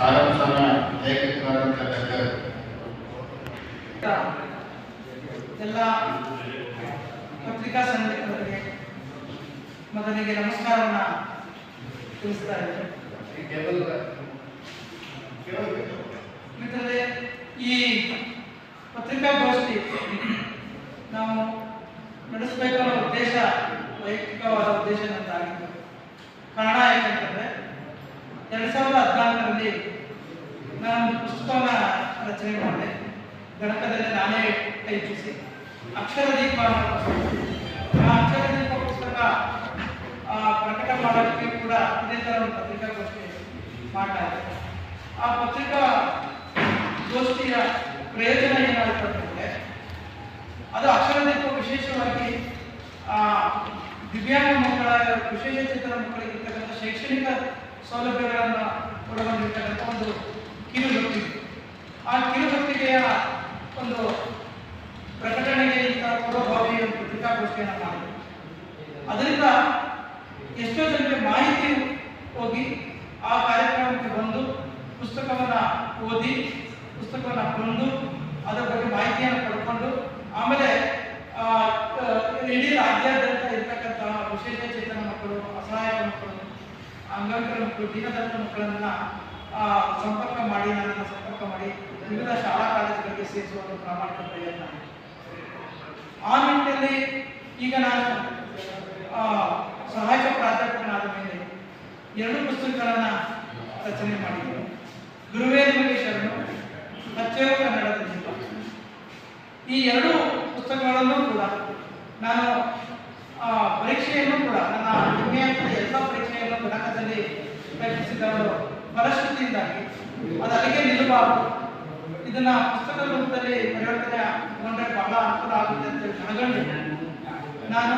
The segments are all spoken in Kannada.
ಸಾರಾಂಶನ ಲೇಖಕರಾದಂಥ ಎಲ್ಲ ಪತ್ರಿಕಾ ಸಂಘಟನೆಗಳಿಗೆ ಮೊದಲಿಗೆ ನಮಸ್ಕಾರವನ್ನು ತಿಳಿಸ್ತಾ ಇದ್ದೇನೆ ಈ ಪತ್ರಿಕಾಗೋಷ್ಠಿ ನಾವು ನಡೆಸಬೇಕನ್ನೋ ಉದ್ದೇಶ, ವೈಯಕ್ತಿಕವಾದ ಉದ್ದೇಶ ನಂದಾಗಿತ್ತು ಕಾರಣ ಯಾಕಂತಂದರೆ ಎರಡು ಸಾವಿರದ ಹದಿನಾಲ್ಕರಲ್ಲಿ ನಾನು ಒಂದು ಪುಸ್ತಕವನ್ನು ರಚನೆ ಮಾಡಿದೆ. ಗಣಕದಲ್ಲಿ ನಾನೇ ಟೈಪಿಸಿ. ಅಕ್ಷರ ದೀಪ. ಆ ಅಕ್ಷರ ದೀಪ ಪುಸ್ತಕ ಪ್ರಕಟ ಮಾಡೋದಕ್ಕೆ ಕೂಡ ಇದೇ ಥರ ಒಂದು ಪತ್ರಿಕಾಗೋಷ್ಠಿ ಮಾಡ್ತಾ ಇದ್ದೆ ಆ ಪತ್ರಿಕಾ ಗೋಷ್ಠಿಯ ಪ್ರಯೋಜನ ಏನಾಗುತ್ತೆ ಅಂತಂದರೆ, ಅದು ಅಕ್ಷರ ದೀಪ ವಿಶೇಷವಾಗಿ ದಿವ್ಯಾಂಗ ಮಕ್ಕಳ, ವಿಶೇಷ ಚೇತನ ಮಕ್ಕಳಿಗೆ ಇರ್ತಕ್ಕಂಥ ಶೈಕ್ಷಣಿಕ ಸೌಲಭ್ಯಗಳನ್ನು ಒಳಗೊಂಡಿರ್ತಕ್ಕಂಥ ಒಂದು ಕಿರುಗಟ್ಟಿ ಆ ಕಿರುಗಟ್ಟಿಗೆಯ ಒಂದು ಪ್ರಕಟಣೆಗೆ ಇಂಥ ಪೂರ್ವಭಾವಿ ಒಂದು ಪತ್ರಿಕಾಗೋಷ್ಠಿಯನ್ನು ಮಾಡಿದ್ರು. ಅದರಿಂದ ಎಷ್ಟೋ ಜನರಿಗೆ ಮಾಹಿತಿ ಹೋಗಿ ಆ ಕಾರ್ಯಕ್ರಮಕ್ಕೆ ಬಂದು ಪುಸ್ತಕವನ್ನು ಓದಿ, ಪುಸ್ತಕವನ್ನು ಕೊಂದು, ಅದರ ಬಗ್ಗೆ ಮಾಹಿತಿಯನ್ನು ಪಡ್ಕೊಂಡು, ಆಮೇಲೆ ಇಡೀ ರಾಜ್ಯಾದ್ಯಂತ ಇರ್ತಕ್ಕಂತಹ ವಿಶೇಷ ಚೇತನ ಮಕ್ಕಳು, ಅಸಹಾಯಕ ಮಕ್ಕಳು, ಅಂಗವಿಕಲ ಮಕ್ಕಳು ದೀನದಂತ ಮಕ್ಕಳನ್ನ ಸಂಪರ್ಕ ಮಾಡಿ, ನನ್ನನ್ನು ಸಂಪರ್ಕ ಮಾಡಿ ವಿವಿಧ ಶಾಲಾ ಕಾಲೇಜುಗಳಿಗೆ ಸೇರಿಸುವ ಒಂದು ಪ್ರಾಮಾಣಿಕ ಪ್ರಯತ್ನ. ಆ ನಿಟ್ಟಿನಲ್ಲಿ ಈಗ ನಾನು ಸಹಾಯಕ ಪ್ರಾಧ್ಯಾಪಕನಾದ ಮೇಲೆ ಎರಡು ಪುಸ್ತಕಗಳನ್ನು ರಚನೆ ಮಾಡಿದ್ದೇನೆ ಗುರುವೇ ನಿಮಗೆ ಶರಣು ಹಚ್ಚೇವು ಕನ್ನಡದ ಜೀವ ಈ ಎರಡು ಪುಸ್ತಕಗಳನ್ನು ಕೂಡ ನಾನು ಪರೀಕ್ಷೆಯನ್ನು ಕೂಡ, ನನ್ನ ನಿನ್ನೆಯ ಎಲ್ಲ ಪರೀಕ್ಷೆಯನ್ನು ಗಣಕದಲ್ಲಿ ಪ್ರಯತ್ನಿಸಿದವರು ಫಲಶ್ರುತಿಯಿಂದಾಗಿ ಅದು ಅಲ್ಲಿಗೆ ನಿಲ್ಲಬಾರದು. ಇದನ್ನ ಪುಸ್ತಕದ ರೂಪದಲ್ಲಿ ಪರಿವರ್ತನೆಗೊಂಡ್ರೆ ಬಹಳ ಅನುಕೂಲ ಆಗುತ್ತೆ ಅಂತ ಮನಗಂಡು ನಾನು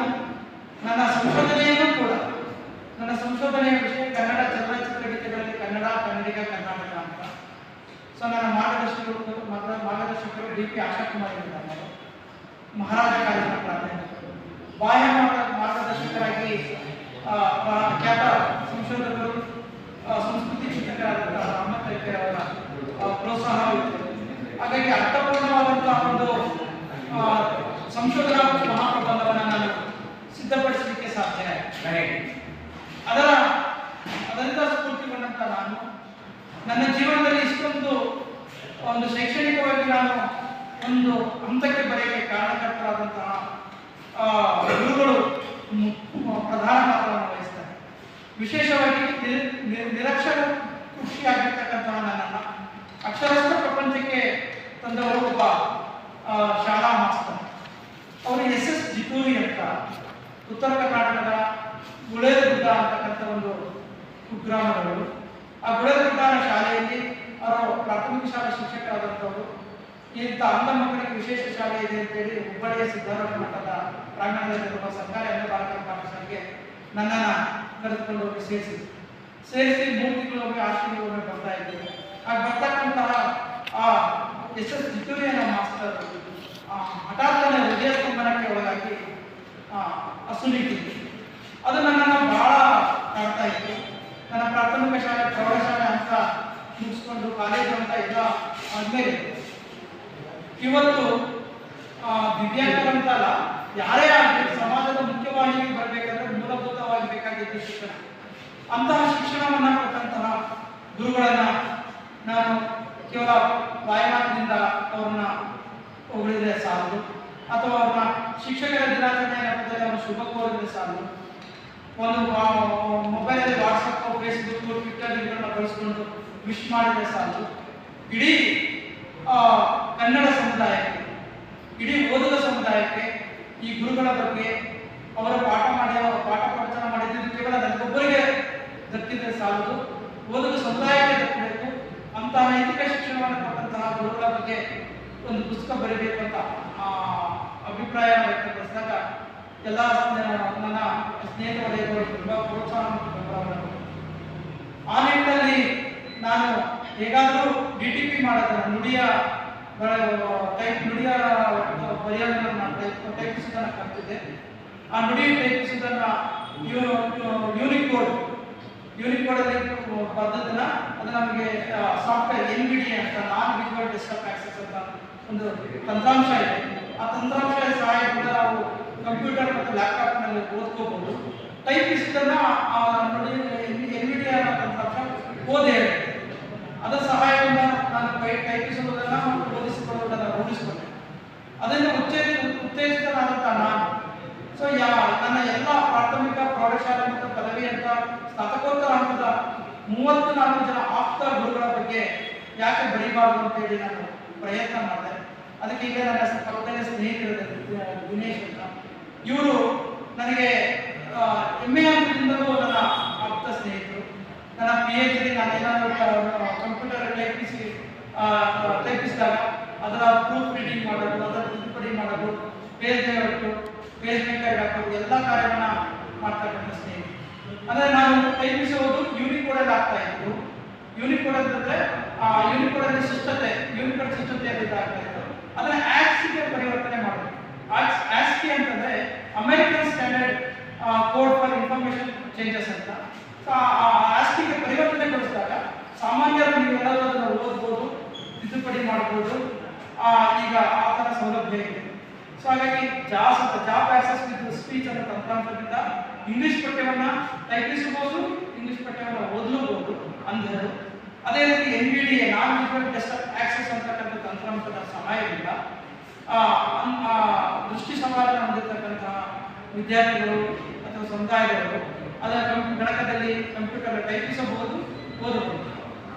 ನನ್ನ ಸಂಶೋಧನೆಯನ್ನು ಕೂಡ, ನನ್ನ ಸಂಶೋಧನೆಯ ವಿಷಯ ಕನ್ನಡ ಚಲನಚಿತ್ರ ಗೀತೆಗಳಲ್ಲಿ ಕನ್ನಡ, ಕನ್ನಡಿಗ, ಕರ್ನಾಟಕ ಅಂತ. ಸೊ ನನ್ನ ಮಾರ್ಗದರ್ಶಕರು ಮಾರ್ಗ- ಮಾರ್ಗದರ್ಶಕರು ಡಿ ಪಿ ಆಶಾಕುಮಾರ್ ಇದ್ದಾರೆ. ಮಹಾರಾಜ ಕಾಲೇಜಿನ ಪ್ರಾಧ್ಯಾಪಕರು ಬಾಹ್ಯ ಮಾರ್ಗ, ಮಾರ್ಗದರ್ಶಕರಾಗಿ ಖ್ಯಾತ ಸಂಶೋಧಕರು ಆ, ಸಂಸ್ಕೃತಿ ಚಿಂತಕರಾದಂತಹ ಅಹಮದ್ ಕೈಕರ್ ಅವರ ಆ, ಪ್ರೋತ್ಸಾಹವಿತ್ತು ಹಾಗಾಗಿ ಅರ್ಥಪೂರ್ಣವಾದಂತಹ ಒಂದು ಸಂಶೋಧನಾ ಮಹಾಪ್ರಬಂಧವನ್ನು ನಾನು ಸಿದ್ಧಪಡಿಸಲಿಕ್ಕೆ ಸಾಧ್ಯ. ಅದರ ಅದರಿಂದ ಸ್ಫೂರ್ತಿಗೊಂಡಂತ ನಾನು ನನ್ನ ಜೀವನದಲ್ಲಿ ಇಷ್ಟೊಂದು ಒಂದು ಶೈಕ್ಷಣಿಕವಾಗಿ ನಾನು ಒಂದು ಹಂತಕ್ಕೆ ಬರೆಯಕ್ಕೆ ಕಾರಣಕರ್ತರಾದಂತಹ ಗುರುಗಳು ಪ್ರಧಾನ ಪಾತ್ರವನ್ನು ವಹಿಸ್ತಾರೆ. ವಿಶೇಷವಾಗಿ ನಿರ್- ನಿರ್- ನಿರಕ್ಷರ ಖುಷಿಯಾಗಿರ್ತಕ್ಕಂತಹ ನನ್ನನ್ನು ಅಕ್ಷರಸ್ಥ ಪ್ರಪಂಚಕ್ಕೆ ತಂದವರು ಒಬ್ಬ ಶಾಲಾ ಮಾಸ್ತರ್. ಅವರು ಎಸ್ ಎಸ್ ಜಿತೂರಿ ಅಂತ ಉತ್ತರ ಕರ್ನಾಟಕದ ಗುಳೇದಗುಡ್ಡ ಅಂತಕ್ಕಂಥ ಒಂದು ಕುಗ್ರಾಮದವರು. ಆ ಗುಳೇದಗುಡ್ಡನ ಶಾಲೆಯಲ್ಲಿ ಅವರು ಪ್ರಾಥಮಿಕ ಶಾಲಾ ಶಿಕ್ಷಕರಾದಂಥವರು. ಇಂಥ ಅಂಧ ಮಕ್ಕಳಿಗೆ ವಿಶೇಷ ಶಾಲೆ ಇದೆ ಅಂತೇಳಿ ಹುಬ್ಬಳ್ಳಿಯ ಸಿದ್ಧಾರೂಢ ಮಠದ ಪ್ರಾಂಗಣದಲ್ಲಿರುವ ಸರ್ಕಾರಿ ಅಂಧ ಬಾಲಕರ ಪಾಠಶಾಲೆಗೆ ನನ್ನನ್ನು ಕರೆದುಕೊಂಡು ಹೋಗಿ ಸೇರಿಸಿದ್ರು. ಸೇರಿಸಿ ಮೂರು ತಿಂಗಳೊಮ್ಮೆ ಒಮ್ಮೆ ಬರ್ತಾ ಇದ್ದೇವೆ ಬರ್ತಕ್ಕಂತಹ, ಆ ಎಸ್ ಎಸ್ ಜಿತೂರಿಯನ ಮಾಸ್ಟರ್ ಹಠಾತ್ತನೆ ಹೃದಯ ಸ್ತಂಭನಕ್ಕೆ ಒಳಗಾಗಿ ಅಸುನೀತಿತ್ತು ಅದು ನನ್ನನ್ನು ಬಹಳ ಕಾಡ್ತಾ ಇತ್ತು. ನನ್ನ ಪ್ರಾಥಮಿಕ ಶಾಲೆ ಪ್ರೌಢಶಾಲೆ ಅಂತ ಮುಗಿಸ್ಕೊಂಡು ಕಾಲೇಜು ಅಂತ ಎಲ್ಲ ಆದ್ಮೇಲೆ ಇವತ್ತು ದಿವ್ಯಾಂಗರಂತಲ್ಲ ಯಾರೇ ಆಗಲಿ ಸಮಾಜದ ಮುಖ್ಯವಾಹಿನಿಗೆ ಬರಬೇಕಾದ್ರೆ ಮೂಲಭೂತವಾಗಿ ಬೇಕಾಗಿದ್ದು ಶಿಕ್ಷಣ. ಅಂತಹ ಶಿಕ್ಷಣವನ್ನ ಕೊಟ್ಟಂತಹ ಗುರುಗಳನ್ನ ನಾನು ಕೇವಲ ವಾಯುಮಾನದಿಂದ ಅವ್ರನ್ನ ಹೊಗಳಿದ್ರೆ ಸಾಲದು, ಅಥವಾ ಅವ್ರನ್ನ ಶಿಕ್ಷಕರ ದಿನಾಚರಣೆ ನೆಪದಲ್ಲಿ ಅವ್ರ ಶುಭ ಕೋರಿದ್ರೆ ಸಾಲದು. ಒಂದು ಮೊಬೈಲಲ್ಲಿ ವಾಟ್ಸಪ್ ಫೇಸ್ಬುಕ್ ಟ್ವಿಟರ್ ಇವುಗಳನ್ನ ಬಳಸ್ಕೊಂಡು ವಿಶ್ ಮಾಡಿದ್ರೆ ಸಾಲದು. ಇಡೀ ಕನ್ನಡ ಸಮುದಾಯಕ್ಕೆ, ಇಡೀ ಓದುವ ಸಮುದಾಯಕ್ಕೆ ಈ ಗುರುಗಳ ಬಗ್ಗೆ ಅವರ ಪಾಠ ಮಾಡಿ, ಅವರ ಪಾಠ ಪ್ರವಚನ ಮಾಡಿದ್ದು ಕೇವಲ ನನಗೊಬ್ಬರಿಗೆ ದಕ್ಕಿದ್ರೆ ಸಾಲದು. ಓದುವ ಸಮುದಾಯಕ್ಕೆ ದಕ್ಕಬೇಕು ಅಂತ ನೈತಿಕ ಶಿಕ್ಷಣವನ್ನು ಕೊಟ್ಟಂತಹ ಗುರುಗಳ ಬಗ್ಗೆ ಒಂದು ಪುಸ್ತಕ ಬರೀಬೇಕು ಅಂತ ಅಭಿಪ್ರಾಯ ವ್ಯಕ್ತಪಡಿಸಿದಾಗ ಎಲ್ಲ ನನ್ನ ಸ್ನೇಹಿತ ವಲಯಗಳು ತುಂಬ ಪ್ರೋತ್ಸಾಹ ಆ ನಿಟ್ಟಿನಲ್ಲಿ ನಾನು ಹೇಗಾದರೂ ಡಿ ಟಿ ಪಿ ಮಾಡೋದನ್ನು, ನುಡಿಯ ಟೈಪ್ ನುಡಿಯ ಬರೆಯೋದನ್ನು ನಾನು ಟೈಪ್ ಟೈಪಿಸೋದನ್ನು ಕಲ್ತಿದ್ದೆ. ಆ ನುಡಿ ಟೈಪಿಸೋದನ್ನು ಯೂನಿಕೋಡ್ ಯೂನಿಕೋಡಲ್ಲಿ ಬರೆದದನ್ನ ಅದು ನಮಗೆ ಸಾಫ್ಟ್ವೇರ್ ಎನ್ ಬಿ ಡಿ ಅಂತ, ನಾನ್ ವಿಜುವಲ್ ಡೆಸ್ಕ್ಟಾಪ್ ಆಕ್ಸೆಸ್ ಅಂತ ಒಂದು ತಂತ್ರಾಂಶ ಇದೆ. ಆ ತಂತ್ರಾಂಶದ ಸಹಾಯದಿಂದ ನಾವು ಕಂಪ್ಯೂಟರ್ ಮತ್ತು ಲ್ಯಾಪ್ಟಾಪ್ನಲ್ಲಿ ಓದ್ಕೋಬಹುದು. ಟೈಪಿಸಿದನ್ನ ಆ, ನೋಡಿ ಎನ್ ಬಿ ಡಿ ತಂತ್ರಾಂಶ ಓದೇ ಅದರ ಸಹಾಯದಿಂದ ನಾನು ಟೈಪಿಸುವುದನ್ನು ಓದಿಸಿಕೊಳ್ಳುವುದನ್ನು ರೂಢಿಸಿಕೊಂಡೆ ಅದನ್ನು ಉತ್ತೇಜ ಉತ್ತೇಜಿತನಾದಂಥ ನಾನು ಸೊ ಯಾ ನನ್ನ ಎಲ್ಲ ಪ್ರಾಥಮಿಕ ಪ್ರೌಢಶಾಲೆ ಮತ್ತು ಪದವಿ ಅಂತ ಸ್ನಾತಕೋತ್ತರ ಹಂತದ ಮೂವತ್ತು ನಾಲ್ಕು ಜನ ಆಪ್ತ ಗುರುಗಳ ಬಗ್ಗೆ ಯಾಕೆ ಬರೀಬಾರ್ದು ಅಂತೇಳಿ ನಾನು ಪ್ರಯತ್ನ ಮಾಡಿದೆ. ಅದಕ್ಕೆ ಈಗ ನನ್ನ ಪಕ್ಕದಲ್ಲಿ ಸ್ನೇಹಿತರು ದಿನೇಶ್ ಅಂತ. ಇವರು ನನಗೆ ಆ, ಹೆಮ್ಮೆಯ ಹಂತದಿಂದಲೂ ನನ್ನ ಆಪ್ತ ಸ್ನೇಹಿತರು. ನನ್ನ ಪಿ ಎಚ್ ಡಿ ನಾನು ಏನಾದರೂ ಕಂಪ್ಯೂಟರ್ ಟೈಪಿಸಿ ಟೈಪಿಸಿದಾಗ ಅದರ ಪ್ರೂಫ್ ರೀಡಿಂಗ್ ಮಾಡೋದು ಅದರ ತಿದ್ದುಪಡಿ ಮಾಡೋದು ಪೇಜ್ ಲೇಔಟು ಪೇಜ್ ಮೇಕರ್ ಹಾಕೋದು ಎಲ್ಲ ಕಾರ್ಯವನ್ನು ಮಾಡ್ತಕ್ಕಂಥ ಸ್ನೇಹಿತರು. ಅಂದ್ರೆ ನಾನು ಟೈಪಿಸುವುದು ಯೂನಿಕೋಡಲ್ಲಿ ಆಗ್ತಾ ಇತ್ತು. ಯೂನಿಕೋಡ್ ಅಂತಂದ್ರೆ ಆ ಯೂನಿಕೋಡಲ್ಲಿ ಶಿಷ್ಟತೆ, ಯೂನಿಕೋಡ್ ಶಿಷ್ಟತೆಯಲ್ಲಿ ಇದಾಗ್ತಾ ಇತ್ತು. ಅದನ್ನ ಆಕ್ಸಿಗೆ ಪರಿವರ್ತನೆ ಮಾಡೋದು. ಆಸ್ಕಿ ಅಂತಂದ್ರೆ American standard code for information changes ಅಂತ. ಸೊ ಆಸ್ಕಿಗೆ ಪರಿವರ್ತನೆಗೊಳಿಸಿದಾಗ ಸಾಮಾನ್ಯರು ನೀವೆಲ್ಲರೂ ಅದನ್ನು ಓದ್ಬೋದು, ತಿದ್ದುಪಡಿ ಮಾಡ್ಬೋದು. ಈಗ ಆ ಥರ ಸೌಲಭ್ಯ ಇದೆ. ಸೊ ಹಾಗಾಗಿ ಜಾಸ್ ಅಂತ, ಜಾಬ್ ಆಕ್ಸಸ್ ವಿತ್ ಸ್ಪೀಚ್ ಅನ್ನೋ ತಂತ್ರಾಂಶದಿಂದ ಇಂಗ್ಲಿಷ್ ಪಠ್ಯವನ್ನ ಟೈಪಿಸಬಹುದು ಇಂಗ್ಲಿಷ್ ಪ್ರಕಾರ ಓದಲೂಬಹುದು ಅಂಧರು ಅದೇ ರೀತಿ N V D non visual access ಅಂತಕ್ಕಂಥ ತಂತ್ರಾಂಶದ ಸಹಾಯದಿಂದ ದೃಷ್ಟಿ ಸಮಾಜ ಹೊಂದಿರತಕ್ಕಂತಹ ವಿದ್ಯಾರ್ಥಿಗಳು ಅಥವಾ ಸಮುದಾಯದವರು ಅದರ ಗಣಕದಲ್ಲಿ ಕಂಪ್ಯೂಟರ್ ಟೈಪಿಸಬಹುದು, ಓದಬಹುದು.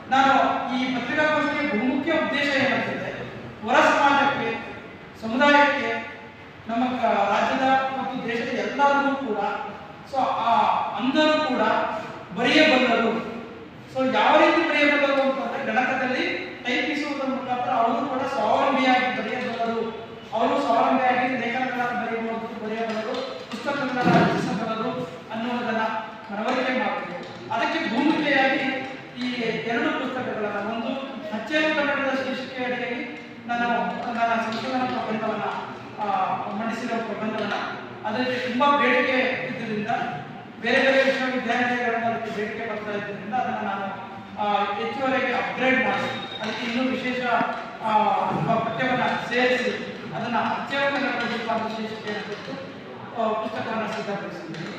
ನಾನು ಈ ಪತ್ರಿಕಾಗೋಷ್ಠಿಯ ಬಹುಮುಖ್ಯ ಉದ್ದೇಶ ಏನಂತಂದ್ರೆ ಹೊರ ಸಮಾಜಕ್ಕೆ ಸಮುದಾಯಕ್ಕೆ ನಮ್ಮ ಕ- ರಾಜ್ಯದ ಮತ್ತು ದೇಶದ ಎಲ್ಲರಿಗೂ ಕೂಡ ಸೊ ಆ ಅಂಧರು ಕೂಡ ಬರೆಯಬಲ್ಲರು ಸೊ ಯಾವ ರೀತಿ ಬರೆಯಬಲ್ಲರು ಅಂತಂದ್ರೆ ಗಣಕದಲ್ಲಿ ಟೈಪಿಸುವುದರ ಮುಖಾಂತರ ಅವರು ಕೂಡ ಸ್ವಾವಲಂಬಿಯಾಗಿ ಬರೆಯಬಲ್ಲರು ಅವರು ಸ್ವಾವಲಂಬಿಯಾಗಿ ಲೇಖನಗಳನ್ನು ಬರೆಯಬಹುದು ಬರೆಯಬಲ್ಲರು ಪುಸ್ತಕಗಳನ್ನು ರಚಿಸಬಲ್ಲರು ಅನ್ನುವುದನ್ನ ಮನವರಿಕೆ ಮಾಡಬೇಕು ಅದಕ್ಕೆ ಭೂಮಿಕೆಯಾಗಿ ಈ ಎರಡು ಪುಸ್ತಕಗಳನ್ನು ಒಂದು ಹಚ್ಚೇರು ಕನ್ನಡದ ಶೀರ್ಷಿಕೆ ಅಡಿಯಲ್ಲಿ ನಾನು ನನ್ನ ಸಂಶೋಧನಾ ಪ್ರಬಂಧವನ್ನ ಆ, ಮಂಡಿಸಿರೋ ಪ್ರಬಂಧವನ್ನ ಅದಕ್ಕೆ ತುಂಬಾ ಬೇಡಿಕೆ ಇದ್ದರಿಂದ ಬೇರೆ ಬೇರೆ ವಿಶ್ವವಿದ್ಯಾನಿಲಯಗಳಿಂದ ಅದಕ್ಕೆ ಬೇಡಿಕೆ ಬರ್ತಾ ಇದ್ದರಿಂದ ಅದನ್ನು ನಾನು ಆ, ಹೆಚ್ಚುವರೆಗೆ ಅಪ್ಗ್ರೇಡ್ ಮಾಡಿ ಅದಕ್ಕೆ ಇನ್ನೂ ವಿಶೇಷ ಪಠ್ಯವನ್ನು ಸೇರಿಸಿ ಅದನ್ನು ಅತ್ಯಂತ ಶೀರ್ಷಿಕೆಯನ್ನು ಕೊಟ್ಟು ಆ, ಪುಸ್ತಕವನ್ನು ಸಿದ್ಧಪಡಿಸಿದ್ದೀನಿ.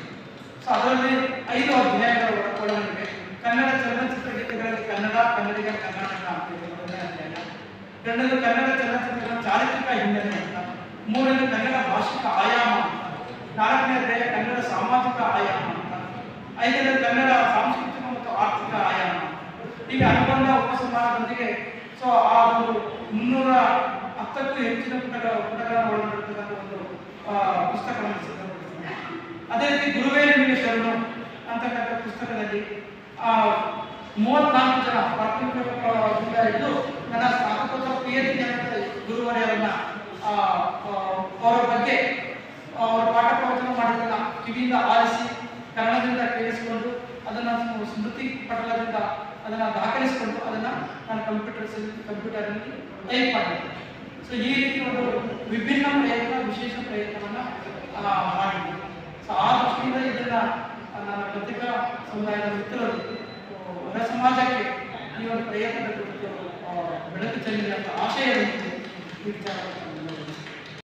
ಸೊ ಅದರಲ್ಲಿ ಐದು ಅಧ್ಯಾಯಗಳ ಒಳ- ಒಳಗೊಂಡಿವೆ. ಕನ್ನಡ ಚಲನಚಿತ್ರ ಗೀತೆಗಳಲ್ಲಿ ಕನ್ನಡ ಕನ್ನಡಿಗ ಕರ್ನಾಟಕ ಅಂತ ಎರಡನೇದು ಕನ್ನಡ ಚಲನಚಿತ್ರಗಳ ಚಾರಿತ್ರಿಕ ಹಿನ್ನೆಲೆ ಅಂತ. ಮೂರನೇದು ಕನ್ನಡ ಭಾಷಿಕ ಆಯಾಮ ಅಂತ ನಾಲ್ಕನೇ ಕನ್ನಡ ಸಾಮಾಜಿಕ ಆಯಾಮ ಅಂತ. ಐದನೇ ಕನ್ನಡ ಸಾಂಸ್ಕೃತಿಕ ಮತ್ತು ಆರ್ಥಿಕ ಆಯಾಮ. ಈಗ ಅನುಬಂಧ ಉಪಸಂಹಾರದೊಂದಿಗೆ, ಸೊ ಆ ಒಂದು ಮುನ್ನೂರ ಹತ್ತಕ್ಕೂ ಹೆಚ್ಚಿನ ಪುಟಗಳ, ಪುಟಗಳನ್ನು ಒಳಗೊಂಡಿರ್ತಕ್ಕಂಥ ಒಂದು ಪುಸ್ತಕವನ್ನು ಸಿದ್ಧಪಡಿಸಿದೆ ಅದೇ ರೀತಿ ಗುರುವೇ ನಿಮಗೆ ಶರಣು ಅಂತಕ್ಕಂಥ ಪುಸ್ತಕದಲ್ಲಿ ಮೂವತ್ನಾಲ್ಕು ಜನ ಪ್ರಾಥಮಿಕದಿಂದ ಹಿಡಿದು ನನ್ನ ಸ್ನಾತಕೋತ್ತರ ಪಿ ಎಚ್ ಡಿ ಗುರುವರೆಯವರನ್ನ ಆ, ಆ, ಅವರ ಬಗ್ಗೆ ಅವರ ಪಾಠ ಪ್ರವಚನ ಮಾಡಿದ್ದನ್ನ ಕಿವಿಯಿಂದ ಆಲಿಸಿ ಕನ್ನಡದಿಂದ ಕೇಳಿಸಿಕೊಂಡು ಅದನ್ನು ಸ್ಮೃತಿ ಪಟಲದಿಂದ ಅದನ್ನು ದಾಖಲಿಸಿಕೊಂಡು ಅದನ್ನು ನಾನು ಕಂಪ್ಯೂಟರ್ ಕಂಪ್ಯೂಟರ್ನಲ್ಲಿ ಟೈಪ್ ಮಾಡಿದ್ದೆ ಸೊ ಈ ರೀತಿ ಒಂದು ವಿಭಿನ್ನ ಪ್ರಯತ್ನ, ವಿಶೇಷ ಪ್ರಯತ್ನವನ್ನು ಮಾಡಿದ್ದೆ ಸೊ ಆ ದೃಷ್ಟಿಯಿಂದ ಇದನ್ನ ನನ್ನ ಪತ್ರಿಕಾ ಸಮುದಾಯದ ಮಿತ್ರರು ಹೊರ ಸಮಾಜಕ್ಕೆ ಈ ಒಂದು ಪ್ರಯತ್ನದ ಕುರಿತು ಬೆಳಕು ಚೆಲ್ಲಿದೆ ಅಂತ ಆಶಯ ವಿಚಾರವನ್ನು